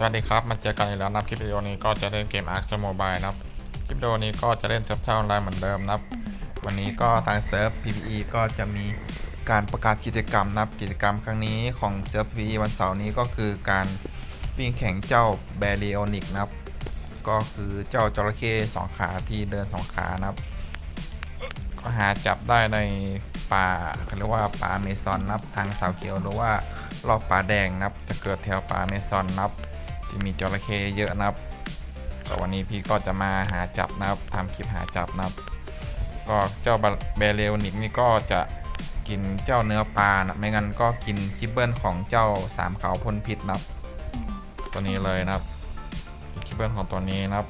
สวัสดีครับ มาเจอกันอีกแล้วนะครับคลิปวิดีโอนี้ก็จะเล่นเกม Ark Mobile นะครับ คลิปวิดีโอนี้ก็จะเล่นเซิร์ฟเช่าออนไลน์เหมือนเดิมนะครับ วันนี้ก็ทางเซิร์ฟ PVE ก็จะมีการประกาศกิจกรรมนะครับ กิจกรรมครั้งนี้ของเซิร์ฟ PVE วันเสาร์นี้ก็คือการวิ่งแข่งเจ้าแบริโอนิกนะครับ ก็คือเจ้าจระเข้สองขาที่เดินสองขานะครับ ก็หาจับได้ในป่าเขาเรียกว่าป่าเมซอนนับ ทางสาวเขียวหรือว่ารอบป่าแดงนับ จะเกิดแถวป่าเมซอนนับ ที่มีจระเข้เยอะนะครับก็วันนี้พี่ก็จะมาหาจับนะครับทำคลิปหาจับนะครับ ก็เจ้าเบเลนิกนี่ก็จะกินเจ้าเนื้อปลานะไม่งั้นก็กินคิปเบิลของเจ้าสามเขาพ่นพิษนะครับ ตัวนี้เลยนะครับกินคิปเบิลของตัวนี้นะครับ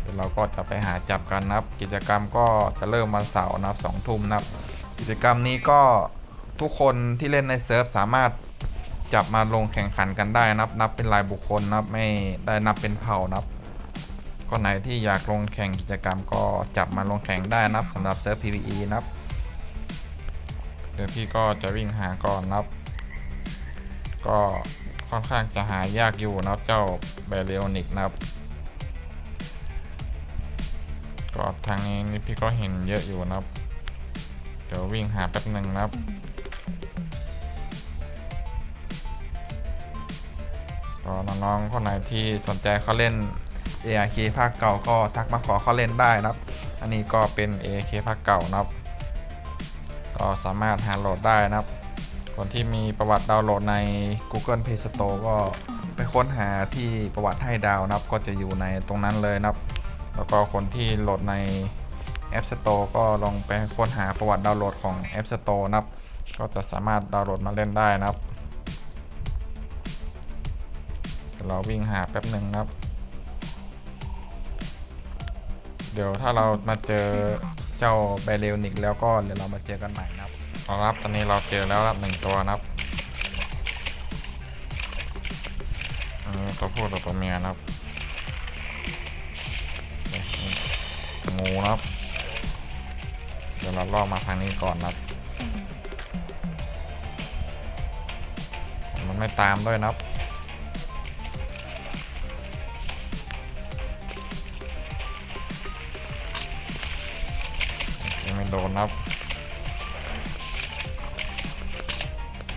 เดี๋ยวเราก็จะไปหาจับกันนะครับ กิจกรรมก็จะเริ่มวันเสาร์นะครับสองทุ่มนะครับ กิจกรรมนี้ก็ทุกคนที่เล่นในเซิร์ฟสามารถ จับมาลงแข่งขันกันได้นับ นับเป็นรายบุคคลนับไม่ได้นับเป็นเผ่านับคนไหนที่อยากลงแข่งกิจกรรมก็จับมาลงแข่งได้นับสำหรับเซิร์ฟ PVE นับเดี๋ยวพี่ก็จะวิ่งหาก่อนนับ ก็ค่อนข้างจะหายากอยู่นับเจ้าเบเลโอนิกนับก็ทางนี้นี่พี่ก็เห็นเยอะอยู่นับ เดี๋ยววิ่งหาแป๊บหนึ่งนับ ก็น้องๆคนไหนที่สนใจเขาเล่น ARK ภาคเก่าก็ทักมาขอเขาเล่นได้นะครับ อันนี้ก็เป็น ARK ภาคเก่านะครับ ก็สามารถหาโหลดได้นะครับ คนที่มีประวัติดาวน์โหลดใน Google Play Store ก็ไปค้นหาที่ประวัติให้ดาวน์นะครับ ก็จะอยู่ในตรงนั้นเลยนะครับ แล้วก็คนที่โหลดใน App Store ก็ลองไปค้นหาประวัติดาวน์โหลดของ App Store นะครับ ก็จะสามารถดาวน์โหลดมาเล่นได้นะครับ เดี๋ยวเราวิ่งหาแป๊บหนึ่งครับ เดี๋ยวถ้าเรามาเจอเจ้าไบเรลนิกแล้วก็เดี๋ยวเรามาเจอกันใหม่นะครับเอาครับตอนนี้เราเจอแล้วครับหนึ่งตัวนะครับตัวผู้กับตัวเมียนะครับงูนะครับ เดี๋ยวเราล่อมาทางนี้ก่อนนะครับ มันไม่ตามด้วยนะครับ โดนนะครับ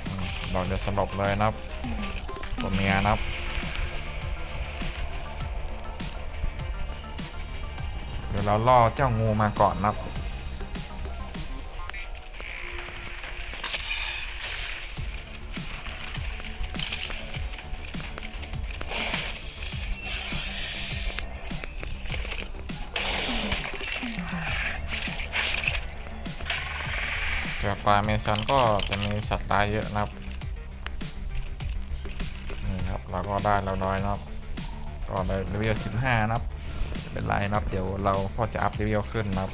อืมเราจะสลบเลยนะครับตัวเมียนะครับเดี๋ยวเราล่อเจ้างูมาก่อนนะครับ เจอปลาเมซอนก็จะมีสัตว์ตายเยอะนะครับ นี่ครับเราก็ได้แล้วน้อยนะครับ ก็ได้เลเวล15นะครับไม่เป็นไรนะครับ เดี๋ยวเราก็จะอัพเลเวลขึ้นนะครับ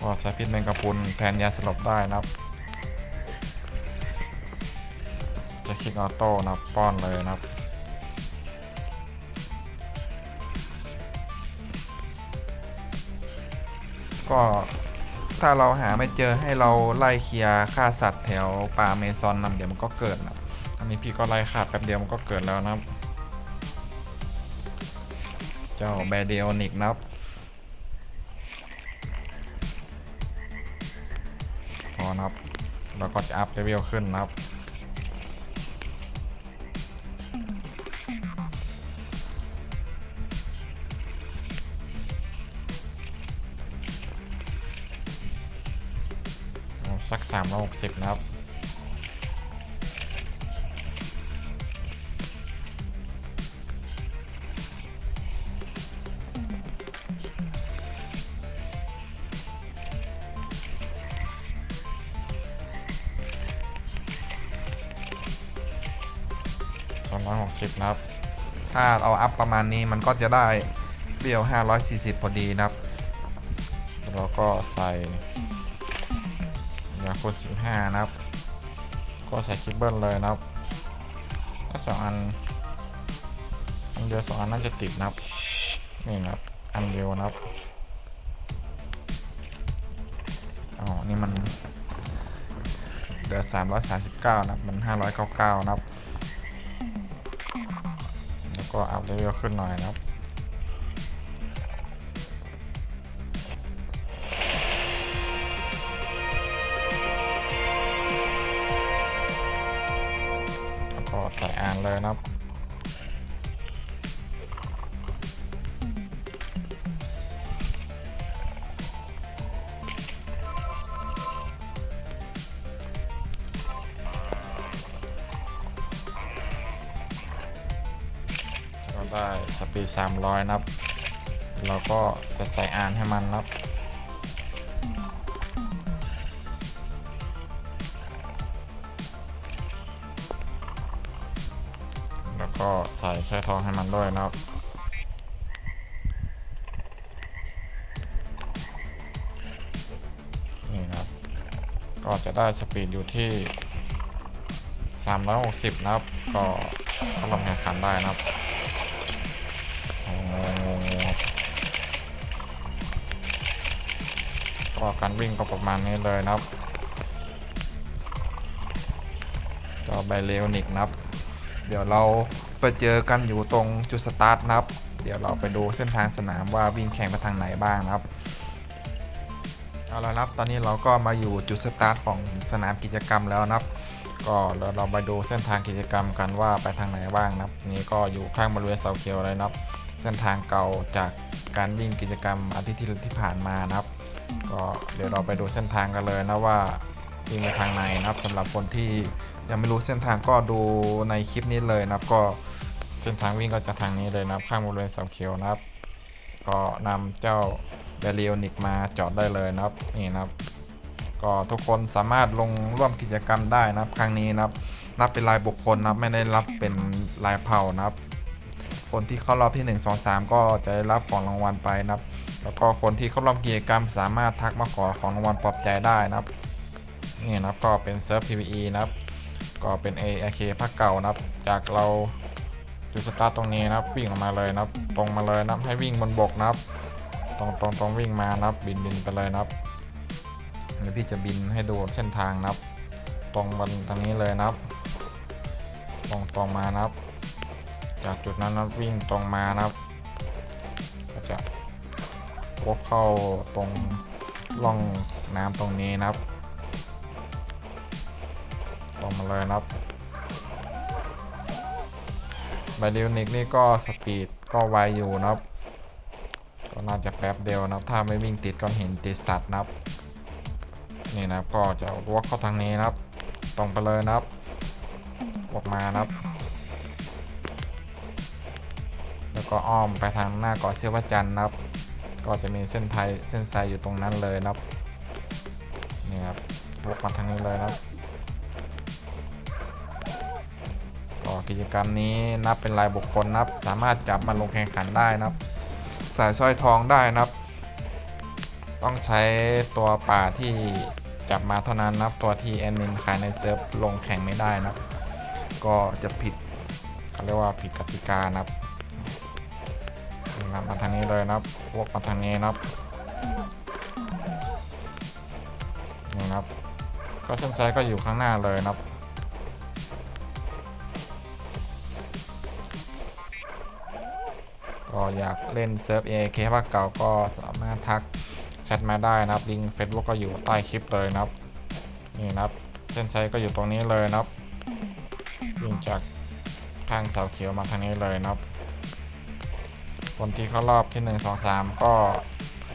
ก็ใช้พิษแมงกะพรุนแทนยาสลบได้นะครับ จะคลิกออโต้นะครับป้อนเลยนะครับ ก็ถ้าเราหาไม่เจอให้เราไล่เคลียร์ฆ่าสัตว์แถวป่าเมซอนนำเดี๋ยวมันก็เกิดนะอันนี้พี่ก็ไล่ฆ่าแป๊บเดียวมันก็เกิดแล้วนะครับเจ้าแบเดโอนิกนะครับพอนะครับเราก็จะอัพเลเวลขึ้นนะครับ สักสามร้อยหกสิบนะครับสองร้อยหกสิบนะครับ ถ้าเอาอัพประมาณนี้มันก็จะได้เปรี้ยว 540 พอดีนะครับ แล้วก็ใส่ คูณ15 นะครับ ก็ใส่คิปเบิลเลยนะครับ ถ้าสองอัน อันเดียวสองอันน่าจะติดนะครับ นี่นะครับ อันเดียวนะครับ อ๋อ นี่มันเดือ339 นะครับ มัน 599 นะครับ แล้วก็อัพเลเวลขึ้นหน่อยนะครับ เลยนะครับ ก็ได้สปีด300 นะครับ เราก็จะใส่อ่านให้มันนะครับ ก็ใส่แช่ทองให้มันด้วยนะครับ นี่นะครับ ก็จะได้สปีดอยู่ที่ 360 นะครับ ก็ก็ลองแข่งขันได้นะครับก็การวิ่งก็ประมาณนี้เลยนะครับจอไบเลวนิกนะครับ เดี๋ยวเรา ไปเจอกันอยู่ตรงจุดสตาร์ทนะครับ เดี๋ยวเราไปดูเส้นทางสนามว่าวิ่งแข่งไปทางไหนบ้างนะครับ เอาละครับ ตอนนี้เราก็มาอยู่จุดสตาร์ทของสนามกิจกรรมแล้วนะครับ ก็เดี๋ยวเราไปดูเส้นทางกิจกรรมกันว่าไปทางไหนบ้างนะครับ นี่ก็อยู่ข้างบริเวณเสาเขียวเลยนะครับ เส้นทางเก่าจากการวิ่งกิจกรรมอาทิตย์ที่ที่ผ่านมานะครับ ก็เดี๋ยวเราไปดูเส้นทางกันเลยนะว่าวิ่งไปทางไหนนะครับสำหรับคนที่ยังไม่รู้เส้นทางก็ดูในคลิปนี้เลยนะครับก็ เส้นทางวิ่งก็จะทางนี้เลยนะครับข้างบริเวณเสาเขียวนะครับ ก็นำเจ้าเดลิโอนิกมาจอดได้เลยนะครับนี่นะครับ ก็ทุกคนสามารถลงร่วมกิจกรรมได้นะครับ ครั้งนี้นะครับนับเป็นรายบุคคลนะครับไม่ได้รับเป็นรายเผ่านะครับ คนที่เข้ารอบที่ 1 2 3 ก็จะได้รับของรางวัลไปนะครับ แล้วก็คนที่เข้าร่วมกิจกรรมสามารถทักมาขอของรางวัลปลอบใจได้นะครับนี่นะครับก็เป็นเซิร์ฟ PVE นะครับ ก็เป็น AAK ภาคเก่านะครับ จากเรา จุดสตาร์ทตรงนี้นะครับวิ่งออกมาเลยนะครับ ตรงมาเลยนะครับให้วิ่งบนบกนะครับ ตรงตรงตรงวิ่งมานะครับ บินบินไปเลยนะครับเดี๋ยวพี่จะบินให้ดูเส้นทางนะครับ ตรงบนตรงนี้เลยนะครับ ตรงตรงมานะครับ จากจุดนั้นนะครับวิ่งตรงมานะครับก็จะวกเข้าตรงร่องน้ำตรงนี้นะครับ ตรงมาเลยนะครับ บเดลนิกนี่ก็สปีดก็ไวอยู่นะครับ ก็น่าจะแป๊บเดียวนะถ้าไม่วิ่งติดก็เห็นติดสัตว์นะครับ นี่นะครับก็จะวกเข้าทางนี้นะครับ ตรงไปเลยนะครับออกมานะครับ แล้วก็อ้อมไปทางหน้าเกาะเสียวจันทร์นะครับ ก็จะมีเส้นไทยเส้นทรายอยู่ตรงนั้นเลยนะครับ นี่ครับวกมาทางนี้เลยนะครับ กิจกรรมนี้นับเป็นรายบุคคลนับ สามารถจับมาลงแข่งขันได้นะครับ สายสร้อยทองได้นะครับ ต้องใช้ตัวป่าที่จับมาเท่านั้นนะครับตัวที่แอดมินขายในเซิร์ฟลงแข่งไม่ได้นะครับ ก็จะผิดเขาเรียกว่าผิดกติกานะครับนะครับมาทางนี้เลยนะครับพวกมาทางนี้นะครับนี่นะครับ ก็เส้นชัยก็อยู่ข้างหน้าเลยนะครับ ก็อยากเล่นเซิร์ฟ AAK ภาคเก่าก็สามารถทักแชทมาได้นะครับลิงก์เฟซบุ๊กก็อยู่ใต้คลิปเลยนะครับ นี่นะครับเส้นชัยก็อยู่ตรงนี้เลยนะครับวิ่งจากข้างเสาเขียวมาทางนี้เลยนะครับ คนที่เข้ารอบที่ 1 2 3 ก็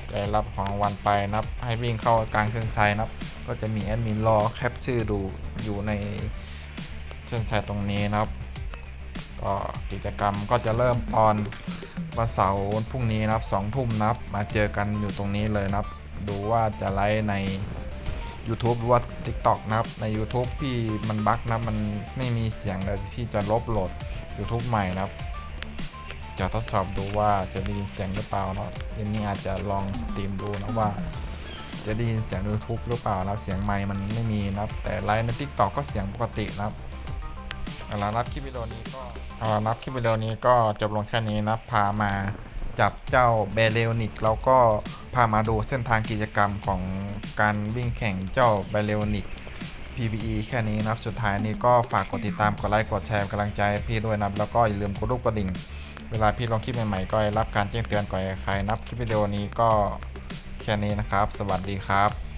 จะได้รับของวัลไปนะครับ ให้วิ่งเข้ากลางเส้นชัยนะครับ ก็จะมีแอดมินรอแคปชื่อดูอยู่ในเส้นชัยตรงนี้นะครับ ก็กิจกรรมก็จะเริ่มตอนวันเสาร์พรุ่งนี้นะครับสองทุ่มนะครับมาเจอกันอยู่ตรงนี้เลยนะครับ ดูว่าจะไลฟ์ใน YouTube หรือว่า TikTok นะครับใน YouTube พี่มันบั๊กนะมันไม่มีเสียงเลยพี่จะลบโหลด YouTube ใหม่นะครับ จะทดสอบดูว่าจะได้ยินเสียงหรือเปล่าเนาะยันนี้อาจจะลองสตรีมดูนะว่า จะได้ยินเสียง YouTube หรือเปล่านะเสียงไมค์มันไม่มีนะครับแต่ไลฟ์ใน TikTok ก็เสียงปกตินะครับ เอาละนับคลิปวิดีโอนี้ก็เอาละนับคลิปวิดีโอนี้ก็จบลงแค่นี้นะพามาจับเจ้าเบเลนิกแล้วก็พามาดูเส้นทางกิจกรรมของการวิ่งแข่งเจ้าเบเลนิก PPE แค่นี้นะสุดท้ายนี้ก็ฝากกดติดตามกดไลค์กดแชร์กำลังใจพี่ด้วยนับแล้วก็อย่าลืมกดรูปกระดิ่ง เวลาพี่ลงคลิปใหม่ๆก็รับการแจ้งเตือนก่อนใครนับคลิปวิดีโอนี้ก็แค่นี้นะครับ สวัสดีครับ